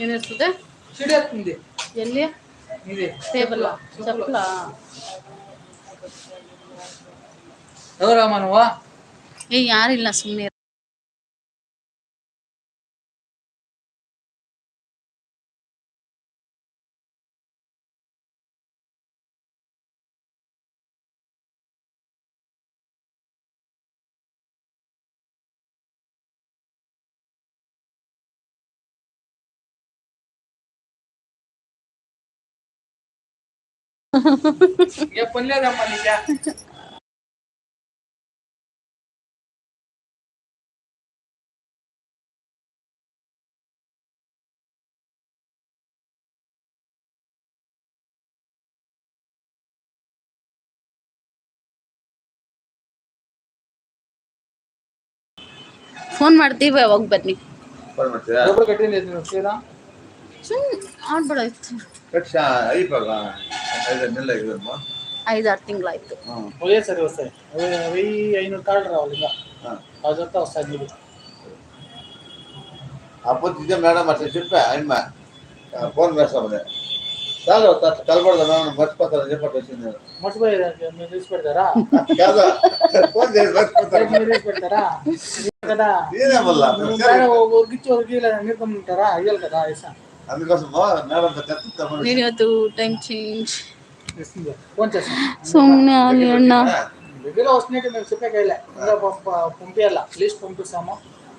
ಏನಿರ್ತದೆ? ಎಲ್ಲಿ? ಇದೆ. ಟೇಬಲ್ ಚಪ್ಪಲ ಏ ಏ ಯಾರಿಲ್ಲ ಸುಮ್ಮನೆ या पण लय जमालीच्या ಫೋನ್ ಮಾಡ್ತೀವಿ ಅವಾಗ ಬನ್ನಿ ಫೋನ್ ಮಾಡ್ತೀರಾ ಒಬ್ಬರು ಕಟ್ಟಿಲ್ಲ ಸುಮ್ಮನೆ ಆಡ್ಬೇಡ ಆಯ್ತು ಕಟ್ಟ ಐಪಾಗ ಐದನ್ನೆಲ್ಲ ಇದಲ್ವಾ ಐದಾರು ತಿಂಗಳಾಯ್ತು ಹೋಯೇ ಸರಿ ಹೊಸೆ వెయ్యి ఐనూరు కార్డు రావాలి ఇంకా అదంతా వస్తాయి మీరు అప్పుడు ఇదే మేడం అట్లా చెప్పా ఆయమ్మ ఫోన్ చేస్తామని చాలు అట్లా కలపడదా మేడం మర్చిపోతారని చెప్పట్టు వచ్చింది నేను మర్చిపోయేదా మీరు తీసి పెడతారా కాదు ఫోన్ చేసి మర్చిపోతారు మీరు తీసి పెడతారా కదా ఇదే మళ్ళీ ఉరికిచ్చి ఉరికిలా నిర్గమ్మంటారా అయ్యాలి కదా ఐసా అందుకోసం మేడం చెప్తామని నేను ಇವತ್ತು ಟೈಮ್ ಚೇಂಜ್ ఇస్తుంది ఫోన్ చేస్తాను ಸುಮ್ಮನೆ ಅಲ್ಲಿ ಅಣ್ಣ దగ్గర వస్తున్నట్టు మేము చెప్పే కైలే ఇంకా పంప పంపించాల లిస్ట్ పంపిస్తాము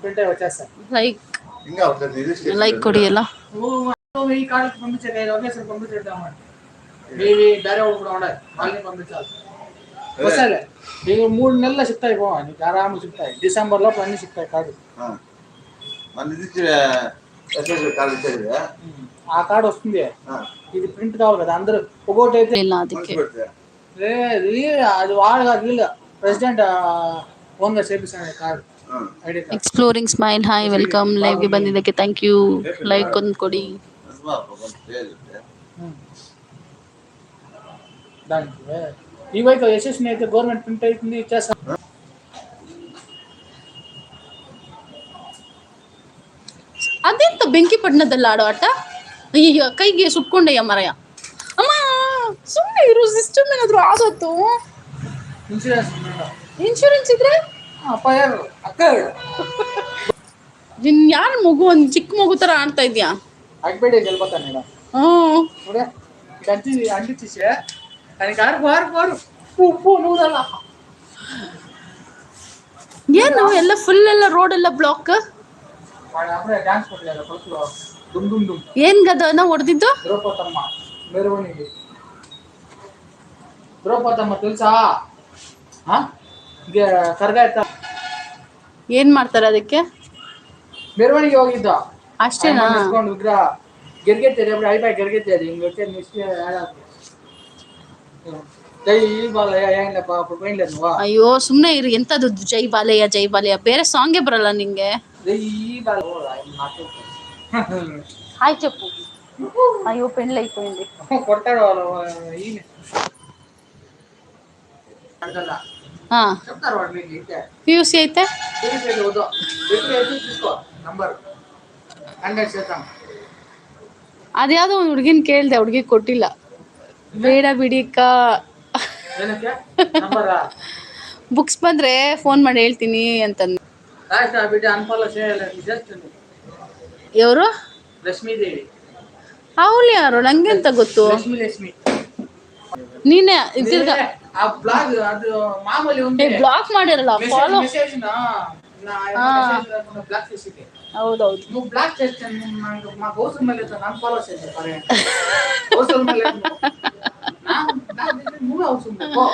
ప్రింట్ అయి వచ్చేస్తాయి ಲೈಕ್ ఇంకా ఉంటుంది ఇది ಲೈಕ್ ಕೊಡಿ ಎಲ್ಲ నువ్వు వెయ్యి కార్డులు పంపించే కైలు ఒకేసారి పంపించేద్దామని మీవి ಬೇರೆ వాళ్ళు కూడా ఉండాలి వాళ్ళని పంపించాలి వస్తాయిలే ಈಗ మూడు నెలలు సిక్తాయి పో నీకు ఆరాము సిక్తాయి డిసెంబర్ లోపు అన్ని సిక్తాయి కార్డు మన ఇది ఎస్ఎస్ కాల్ ఇచ్చేది ఆ కార్డు వస్తుంది ఇది ప్రింట్ కావాలి కదా అందరూ ఒకటి అయితే ಇಲ್ಲ ಅದಕ್ಕೆ పెడితే లేదు ఇది అది వాడు కాదు వీళ్ళు ప్రెసిడెంట్ ఓన్గా చేపిస్తాను card ID card exploring smile hi welcome ಲೈವ್ಗೆ ಬಂದಿದ್ದಕ್ಕೆ ಥ್ಯಾಂಕ್ ಯು ಲೈಕ್ ಒಂದು ಕೊಡಿ నిజమా కొంచెం లేదు దానికి ఇవైతే యశస్విని అయితే గవర్నమెంట్ ಅದೆಂತ ಬೆಂಕಿ ಪಟ್ಟಣದಲ್ಲಿ ಆಡೋ ಆಟ? ಅಯ್ಯಯ್ಯೋ, ಕೈಗೆ ಸುಟ್ಕೊಂಡಯ್ಯ ಮರಯ? ಅಮ್ಮ ಸುಮ್ಮನೆ ಇರು ಸಿಸ್ಟಮ್ ಏನಾದ್ರು ಆಗೋತ್ತು ಇನ್ಸೂರೆನ್ಸ್ ಇನ್ಶೂರೆನ್ಸ್ ಇದ್ರೆ? ಅಪ್ಪ ಯಾರು ಅಕ್ಕ ನಿನ್ ಯಾರ ಮಗು, ಒಂದ್ ಚಿಕ್ಕ ಮಗು ತರ ಆಡ್ತಾ ಇದ್ಯಾ? ಆಗ್ಬೇಡಿ ಗೆಲ್ಬತ್ತಾನೆ ಮೇಡಮ್ ಹ್ಮ್. ನೋಡಿ ಗಂಟಿ ಅಂಟಿಸಿ ನನಗೆ ಆರು ಬಾರು ಬಾರು ಉಪ್ಪು ನೂರಲ್ಲ ಏನು ಎಲ್ಲ ಫುಲ್ ಎಲ್ಲ ರೋಡ್ ಎಲ್ಲ ಬ್ಲಾಕ್ ಏನ್ ಗದನ ಹೊಡೆದಿದ್ದು? ದ್ರೌಪದಮ್ಮ ಮೆರವಣಿಗೆ. ದ್ರೌಪದಮ್ಮ ತಿಳ್ಸಾ? ಕರ್ಗಾಯ್ತ? ಏನ್ ಮಾಡ್ತಾರೆ ಅದಕ್ಕೆ? ಮೆರವಣಿಗೆ ಹೋಗಿದ್ದ. ಅಷ್ಟೇನಾ? ವಿಗ್ರಹ. ಗೆರ್ಗೆ ತೆರೆ ಐ ಬಾಯ್ ಗೆರ್ಗೆ ಅಯ್ಯೋ ಸುಮ್ನೆ ಇರು. ಎಂತದು ಜೈ ಬಾಲಯ್ಯ ಜೈ ಬಾಲಯ್ಯ ಬೇರೆ ಸಾಂಗೇ ಬರಲ್ಲ ನಿಂಗೆ. ಹಾಯ್ ಚಪ್ಪು. ಅಯ್ಯೋ ಪೆಂಡ್ ಐತೋಂದಿ ಹಾ. ಪಿ ಯು ಸಿ ಐತೆ? ಅದ್ಯಾವುದೋ ಒಂದು ಹುಡುಗಿನ ಕೇಳಿದೆ ಹುಡುಗಿ ಕೊಟ್ಟಿಲ್ಲ. ಬೇಡ ಬಿಡಿಕ ಬುಕ್ಸ್ ಬಂದ್ರೆ ಫೋನ್ ಮಾಡಿ ಹೇಳ್ತೀನಿ ಅಂತಂದು ಇವರು ಲಕ್ಷ್ಮೀದೇವಿ ಯಾರು ಯಾರು? ನಂಗೆಂತ ಗೊತ್ತು? ನೀನೇ ಬ್ಲಾಕ್ ಮಾಡಿರಲ್ಲ ಫಾಲೋ ಹೌದೌದು. నాకు తెలిసి నువ్వే అవసరం లేదు పో.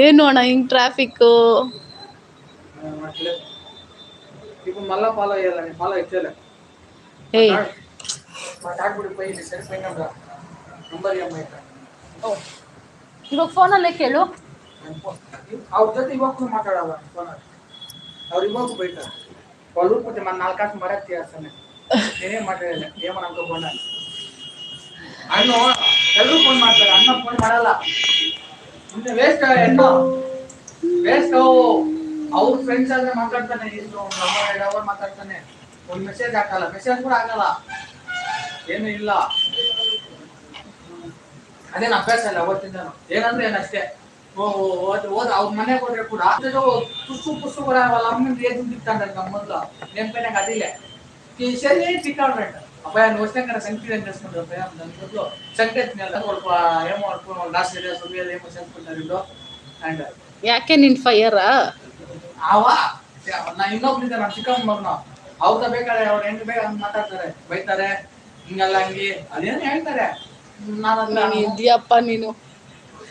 ಏನು ಅಣ್ಣ ಹಿಂಗ್ ಟ್ರಾಫಿಕ್ ఆ, అట్లే. ఇప్పుడు మళ్ళా ఫాలో చేయాలని ఫాలో ఇచ్చేలే ಏಯ್ మా తాటిపూడి పోయింది సరిపోయినా నంబర్ అమ్మాయి ಇವಾಗ ಫೋನಲ್ಲೇ ಕೇಳು ಅವ್ರ ಜೊತೆ ಇವಾಗ ಮಾತಾಡಲ್ಲ ಫೋನಲ್ಲಿ ಅವ್ರು ಇವಾಗ ಬೈತಾರೆ వాళ్ళు ఊరుకుంటే మన నాలుగు కాసు మరక్ చేస్తాను నేనేం మాట్లాడలే ఏమని అనుకోకుండా ಅಣ್ಣು, ಎಲ್ಲರೂ ಫೋನ್ ಮಾಡ್ತಾರೆ. ಅಣ್ಣ ಫೋನ್ ಮಾಡಲ್ಲ. ಮುಂದೆ ವೇಸ್ಟ್ ಹೆಣ್ಣು ವೇಸ್ಟ್ ಅವು. ಅವ್ರ ಫ್ರೆಂಡ್ಸ್ ಆದ್ರೆ ಮಾತಾಡ್ತಾನೆ ಇಷ್ಟು ಒಂದು ಅವರ್ ಎರಡು ಅವರ್ ಮಾತಾಡ್ತಾನೆ. ಒಂದ್ ಮೆಸೇಜ್ ಹಾಕಲ್ಲ. ಮೆಸೇಜ್ ಕೂಡ ಆಗಲ್ಲ. ಏನು ಇಲ್ಲ. ಅದೇನು ಅಭ್ಯಾಸ ಇಲ್ಲ ಅವತ್ತಿಂದನು. ಏನಂದ್ರೆ ಏನಷ್ಟೇ ಹೋದ ಅವ್ರ ಮನೆಗೆ ಹೋದ್ರೆ ಕೂಡ ಪುಸ್ತು ಪುಸ್ತು ಕೂಡ ಅವಲ್ಲ ಅಮ್ಮನ ಏಜ್ ಇತ್ತಾಂಡ್ರೆ ನಮ್ಮ ಮೊದಲು. ನೆನಪಿನಾಗ ಅದಿಲ್ಲ. ಸರಿ ಸಿಕ್ಕಾಡ್ಬೇಕು ಚಿಕ್ಕವ್ರಂಟ ಅಭಯ ಕಡೆ ಸಂಕೀರ್ಣ ನೆನೆಸ್ಕೊಂಡು ಅಭಯ ನನ್ನ ಮೊದಲು ಸಂಕೇತ ಸ್ವಲ್ಪ ಏಮೋ ಮಾಡ್ಕೊಂಡು ಲಾಸ್ಟ್ ಇದೆ ಸುರಿಯೋದು ಏಮೋ ಸೇರ್ಕೊಂಡಿದ್ದು ಅಂಡ್ ಯಾಕೆ ನಿನ್ ಫೈಯರಾ ಅವ ನಾ ಇನ್ನೊಬ್ನಿದ್ದೆ ನಮ್ಮ ಚಿಕ್ಕಮ್ಮ ಮಗನು. ಅವ್ರ ಬೇಕಾದ್ರೆ ಅವ್ರ ಹೆಂಗ್ ಬೇಗ ಅಂತ ಮಾತಾಡ್ತಾರೆ. ಬೈತಾರೆ ಹಿಂಗಲ್ಲ ಹಂಗಿ ಅದೇನು ಹೇಳ್ತಾರೆ. ನಾನು ಇದ್ದೀಯಪ್ಪ ಇದ್ಯಪ್ಪ ನೀನು.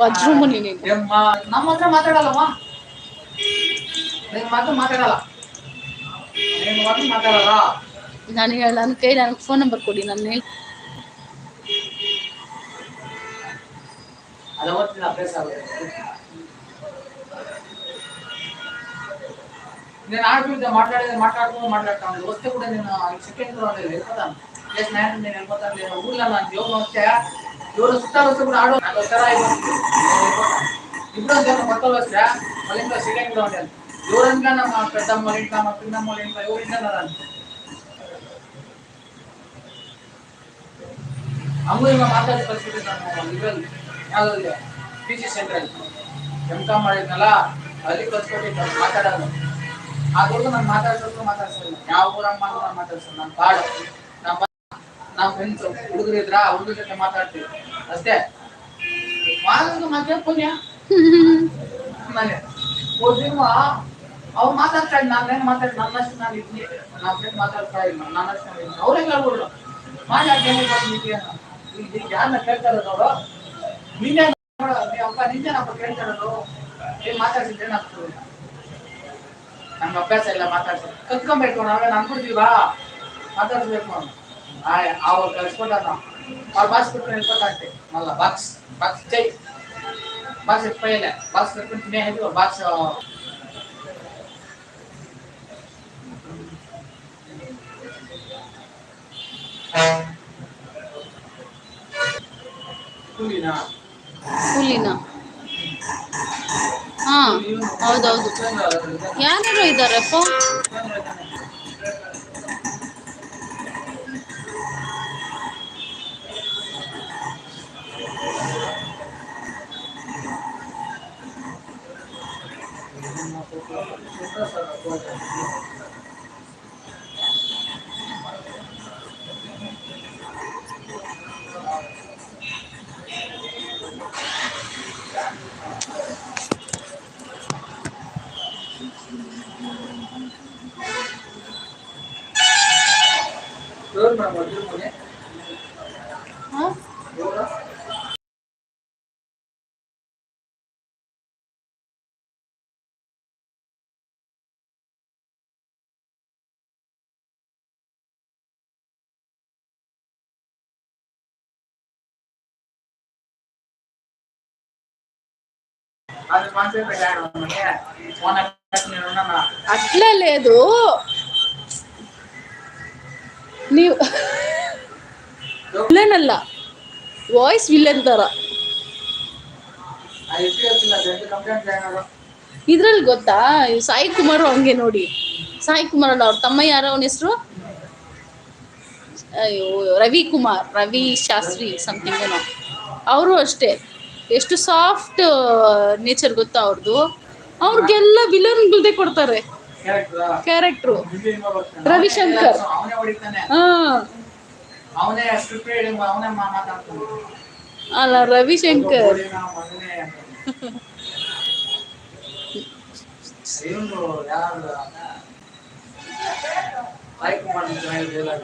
ವಜ್ರಮುನಿ ನೀನು. ನಮ್ಮ ಹತ್ರ ಮಾತಾಡಲ್ಲಮ್ಮ. ನಿನ್ ಮಾತು ಮಾತಾಡಲ್ಲ. ನಿನ್ ಮಾತು ಮಾತಾಡಲ್ಲ. ನಾನು ಹೇಳ ನನ್ನ ಕೈ ನನಗೆ ಫೋನ್ ನಂಬರ್ ಕೊಡಿ ನಾನು ಹೇಳ್ ಅದು ಅವತ್ತಿನ ಅಭ್ಯಾಸ ಆಗುತ್ತೆ నేను ఆడపిల్లతో మాట్లాడేది మాట్లాడుతూ మాట్లాడుతాను వస్తే కూడా నేను సెకండ్ లో వెళ్ళిపోతాను ప్లస్ నైన్ నేను వెళ్ళిపోతాను నేను ఊర్లో నాకు యోగం వస్తే ఎవరు చుట్టాలు వస్తే కూడా ఆడో నాకు వస్తారా అయిపోతుంది నేను వెళ్ళిపోతాను ఇప్పుడు నేను కొత్త వస్తే మళ్ళీ ఇంకా సెకండ్ లో ఉండాలి ఎవరికైనా మా పెద్దమ్మ వాళ్ళ ఇంట్లో మా పిన్నమ్మ వాళ్ళ ఇంట్లో ఎవరింట్లో ಅಮ್ಮೂರಿಂದ ಮಾತಾಡಿ ಪರಿಸ್ಥಿತಿ ನಾನು ಇದರಲ್ಲಿ ಯಾವುದಿಲ್ಲ ಪಿ ಜಿ ಸೆಂಟ್ರಲ್ಲಿ ಎಂ ಕಾಮ್ ಮಾಡಿದ್ನಲ್ಲ, ಅಲ್ಲಿ ಕಲ್ಸ್ಕೊಟ್ಟಿದ್ದ ಮಾತಾಡೋದು. ಆ ಹುಡುಗ ನಾನು ಮಾತಾಡ್ಸೋದು ಮಾತಾಡ್ಸಲ್ಲ ಯಾವ ಊರಮ್ಮ ನಾನು ಮಾತಾಡ್ಸಲ್ಲ ನಾನು ಕಾಡು ನಮ್ಮ ನಮ್ಮ ಫ್ರೆಂಡ್ಸ್ ಹುಡುಗರು ಇದ್ರ, ಹುಡುಗರ ಜೊತೆ ಮಾತಾಡ್ತೀವಿ. ಅಷ್ಟೇ. ಮಾತಾಡೋದು ಮಾತ್ರ ಪುಣ್ಯ. ಮನೆ ಓದಿನ ಅವ್ರು ಮಾತಾಡ್ತಾ ನಾನು ನಾನೇನು ಮಾತಾಡಿ ನನ್ನಷ್ಟು ನಾನು ಇದ್ದೀನಿ ನನ್ನ ಫ್ರೆಂಡ್ ಮಾತಾಡ್ತಾ ಇಲ್ಲ. ನನ್ನಷ್ಟು ನಾನು ಇದ್ದೀನಿ ಅವ್ರೇ. ಹೇಳ್ಬಿಡ್ರು ಮಾತಾಡ್ತೇನೆ ಈಗ ಯಾರನ್ನ ಕೇಳ್ತಾ ಇರೋದು ಅವರು ನೀನೇ ಅಪ್ಪ ನಿಂದೇನಪ್ಪ ಕೇಳ್ತಾ ಇರೋದು ಏನ್ ಮಾತಾಡ್ಸಿದ್ರೆ ಏನಾಗ್ತದೆ ನಮ್ಗೆ ಅಭ್ಯಾಸ ಇಲ್ಲ ಮಾತಾಡ್ಸೋದು. ಕತ್ಕೊಂಬೇಕು ನಾವೇನು ಅನ್ಕೊಡ್ತೀವಾ ಮಾತಾಡ್ಸ್ಬೇಕು ಅವ್ನು. ಅವ್ರು ಕಳ್ಸ್ಕೊಟ್ಟ ಅವ್ರು ಬಾಕ್ಸ್ ಬಿಟ್ಕೊಂಡು ಅಷ್ಟೇ ಅಲ್ಲ ಬಾಕ್ಸ್ ಬಾಕ್ಸ್ ಚೈ ಬಾಕ್ಸ್ ಎತ್ಕೊಯ್ಯಲ್ಲ ಬಾಕ್ಸ್ ಕಟ್ಕೊಂಡು ತಿನ್ನೇ ಹೇಳಿದ್ರು ಬಾಕ್ಸ್ ಹುಲ್ಲಿನ. ಹುಲ್ಲಿನ. ಹಾ ಹೌದೌದು. ಯಾರು ಇದ್ದಾರಪ್ಪ అట్లే లేదు ನೀವು ವಿಲನ್ ಅಲ್ಲ ವಾಯ್ಸ್ ವಿಲನ್ ತರ అది ఎప్పుడు వచ్చింది అది ఎంత కంప్లైంట్ చేయనాడు ಇದ್ರಲ್ಲಿ ಗೊತ್ತಾ ಇವ್ ಸಾಯಿ ಕುಮಾರ್ ಹಂಗೆ ನೋಡಿ ಸಾಯಿ ಕುಮಾರ್ ಅಲ್ಲ ಅವ್ರ ತಮ್ಮ ಯಾರೋ ಅವನ ಹೆಸರು ಅಯ್ಯೋ ರವಿ ಕುಮಾರ್ ರವಿ ಶಾಸ್ತ್ರಿ ಸಮಥಿಂಗ್ ಏನೋ ಅವರು ಅಷ್ಟೇ ಎಷ್ಟು ಸಾಫ್ಟ್ ನೇಚರ್ ಗೊತ್ತಾ ಅವ್ರದ್ದು ಅವ್ರಿಗೆಲ್ಲ ವಿಲನ್ಗಳದೇ ಕೊಡ್ತಾರೆ. ಕ್ಯಾರೆಕ್ಟರ್ ರವಿಶಂಕರ್. ಅಲ್ಲ ರವಿಶಂಕರ್.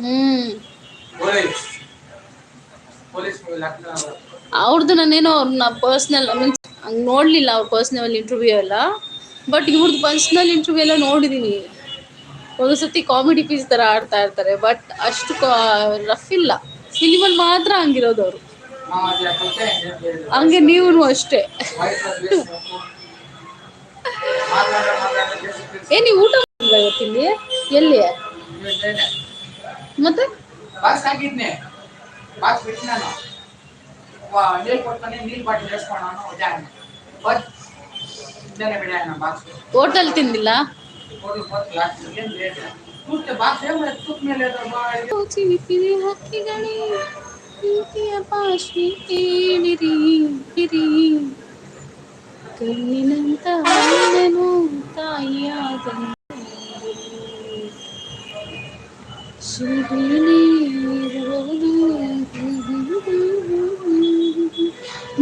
ಹ್ಮ್. ಅವ್ರದ್ದು ನಾನೇನೋ ಅವ್ರನ್ನ ಪರ್ಸ್ನಲ್ ಮೀನ್ಸ್ ಹಂಗೆ ನೋಡಲಿಲ್ಲ ಅವ್ರ ಪರ್ಸ್ನಲ್ ಇಂಟರ್ವ್ಯೂ ಎಲ್ಲ. ಬಟ್ ಇವ್ರದ್ದು ಪರ್ಸ್ನಲ್ ಇಂಟರ್ವ್ಯೂ ಎಲ್ಲ ನೋಡಿದ್ದೀನಿ ಒಂದು ಸತಿ ಕಾಮಿಡಿ ಪೀಸ್ ಥರ ಆಡ್ತಾ ಇರ್ತಾರೆ. ಬಟ್ ಅಷ್ಟು ರಫ್ ಇಲ್ಲ. ಸಿನಿಮಲ್ಲಿ ಮಾತ್ರ ಹಂಗಿರೋದು ಅವರು. ಹಂಗೆ ನೀವು ಅಷ್ಟೇ. ಏ, ನೀವು ಊಟ ಇವತ್ತಿಲ್ಲಿ ಎಲ್ಲಿ? ಮತ್ತೆ ಬಾಕ್ಸ್ ಹಾಕಿದ್ನೆ ಬಾಕ್ಸ್ ಬಿಟ್ಟು ನಾನು ವಾ- ನೀರು ಕೊಡ್ತಾನೆ ನೀರು ಬಾಟ್ಲಿ ಇಳಿಸ್ಕೊಳ್ಳೋಣ ಜಾಗ ಬಟ್ ಇದ್ದಾನೆ ಬಿಡ ಹೋಟೆಲ್ ತಿಂದಿಲ್ಲ? ಹೋಟೆಲ್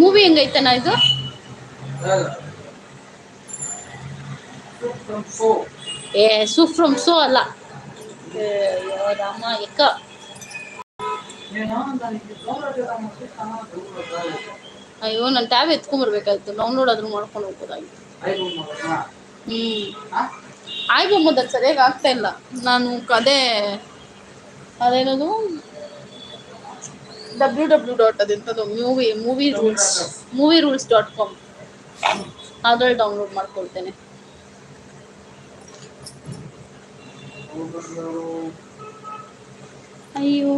ಮೂವಿ ಹೆಂಗೈತನ ಇದು? ಏ ಸೂ ಫ್ರಮ್ ಸೋ ಅಲ್ಲ. ಅಯ್ಯೋ, ನಾನು ಟ್ಯಾಬ್ ಎತ್ಕೊಂಡ್ಬರ್ಬೇಕಾಯ್ತು ಡೌನ್ಲೋಡ್ ಆದ್ರೂ ಮಾಡ್ಕೊಂಡು ಹೋಗ್ಬೋದಾಗಿತ್ತು? ಹ್ಮ್. ಹಾ? ಆಯ್ ಸರಿಯಾಗಿ ಆಗ್ತಾ ಇಲ್ಲ? ನಾನು ಅದೇ ಅದೇನದು? W W dot ಅದೆಂಥದ್ದು movie movie rules movie rules dot com download download ಮಾಡ್ಕೊಳ್ತೇನೆ. ಅಯ್ಯೋ,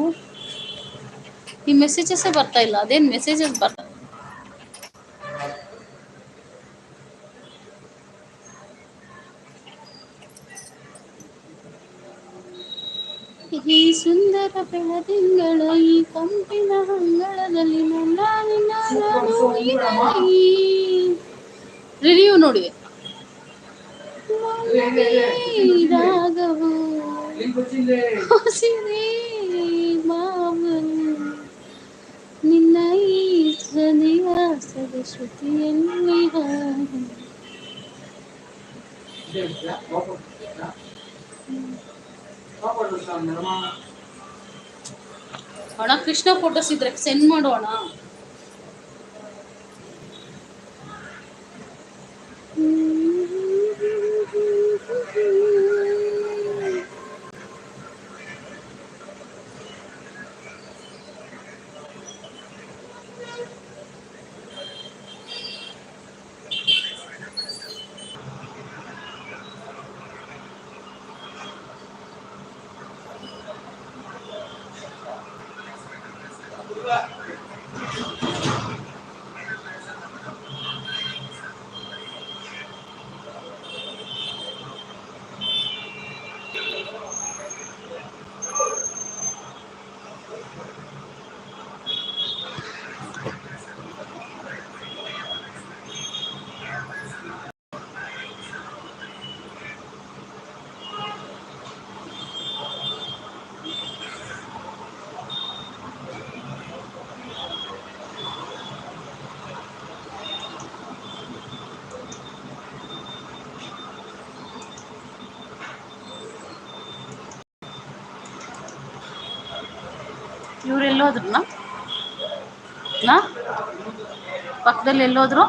ಈ ಮೆಸೇಜಸ್ಸೇ ಬರ್ತಾ ಇಲ್ಲ. ಅದೇನು ಮೆಸೇಜಸ್ ಬರ್ತಾ ಈ ಸುಂದರ ಬೆಳದಿಂಗಳ ಈ ಕಂಪಿನ ಅಂಗಳದಲ್ಲಿ ನನ್ನ ನಿನ್ನ ನಾನು ರಿವ್ಯೂ ನೋಡಿ ರಾಗವು ಇಲ್ಲಿ ಗೊತ್ತಿಲ್ಲೇ ಹಸಿರೇ ಮಾವನು ನಿನ್ನ ಈ ಸನ್ನಿವಾಸದ ಶ್ರುತಿಯಲ್ಲಿ ಹಾಡು. ಅಣ್ಣ ಕೃಷ್ಣ ಫೋಟೋಸ್ ಇದ್ರೆ ಸೆಂಡ್ ಮಾಡೋಣ. ಇವ್ರು ಎಲ್ಲೋದ್ರನ್ನ ನಾ? ಪಕ್ಕದಲ್ಲಿ ಎಲ್ಲೋದ್ರು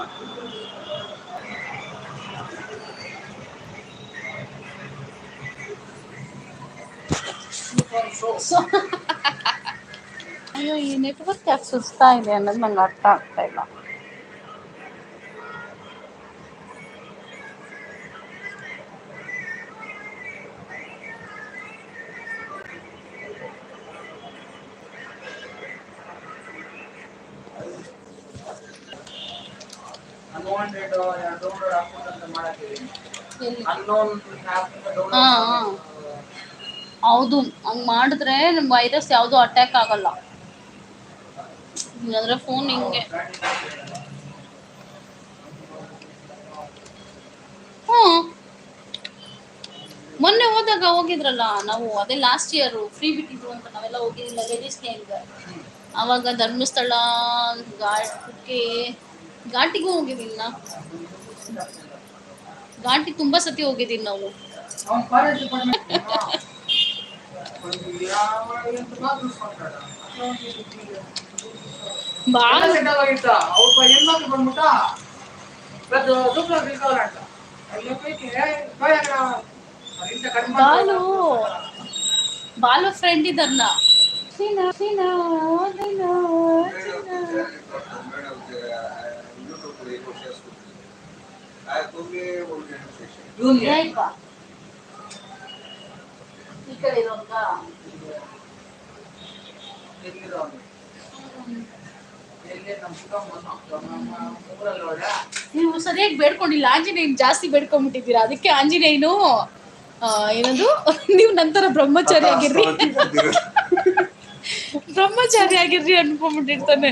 ಸೊ ಅಯ್ಯೋ, ಈ ನೆಟ್ವರ್ಕ್ ಯಾಕೆ ಸುಸ್ತಾ ಇದೆ ಅನ್ನೋದು ನಂಗೆ ಅರ್ಥ ಆಗ್ತಾ ಇಲ್ಲ. ಹಾಕ್ಬಿಟ್ಟು ಅಂತ. ಹೌದು ಹಂಗ್ ಮಾಡಿದ್ರೆ ವೈರಸ್ ಯಾವುದು ಅಟ್ಯಾಕ್ ಆಗಲ್ಲ. ಇಲ್ಲಾಂದ್ರೆ ಫೋನ್ ಹಿಂಗೆ. ಹ್ಮ್. ಮೊನ್ನೆ ಹೋದಾಗ ಹೋಗಿದ್ರಲ್ಲ ನಾವು ಅದೇ ಲಾಸ್ಟ್ ಇಯರ್ ಫ್ರೀ ಬಿಟ್ಟಿದ್ರು ಅಂತ ನಾವೆಲ್ಲ ಹೋಗಿದ್ದಿಲ್ಲ ಲೇಡೀಸ್ ಅವಾಗ ಧರ್ಮಸ್ಥಳ ಘಾಟ್ಗೆ ಘಾಟಿಗೂ ಹೋಗಿದಿಲ್ಲ ಘಾಟಿ ತುಂಬಾ ಸತಿ ಹೋಗಿದ್ದೀವಿ ನಾವು ಬಾಲು. ಫಾರೆಸ್ಟ್ ಡಿಪಾರ್ಟ್ಮೆಂಟ್ ಒಂದು ಈ ಕಡೆ ಇರೋಂಗ ಎಲ್ಲಿರೋ ನೀವು ಸರಿಯಾಗಿ ಬೇಡ್ಕೊಂಡಿಲ್ಲ. ಆಂಜನೇಯನ್ ಜಾಸ್ತಿ ಬೇಡ್ಕೊಂಡ್ಬಿಟ್ಟಿದ್ದೀರಾ. ಅದಕ್ಕೆ ಆಂಜನೇಯನು ಏನದು? ನೀವು ನಂತರ ಬ್ರಹ್ಮಚಾರಿ ಆಗಿರ್ರಿ. ಬ್ರಹ್ಮಚಾರಿ ಆಗಿರ್ರಿ ಅನ್ಕೊಂಡ್ಬಿಟ್ಟಿರ್ತಾನೆ.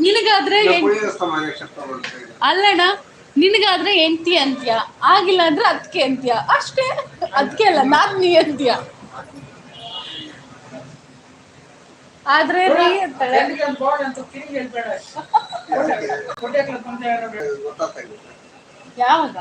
ನಿನಗಾದ್ರೆ ಅಲ್ಲಣ್ಣ ನಿನಗಾದ್ರೆ ಎಂತಿ ಅಂತ್ಯ ಆಗಿಲ್ಲ ಅಂದ್ರೆ ಅದಕ್ಕೆ ಅಂತ್ಯ. ಅಷ್ಟೇ ಅದಕ್ಕೆ ಅಲ್ಲ ನಾದ್ನಿ ಅಂತ್ಯ. ಆದ್ರೆ ಯಾವಾಗ?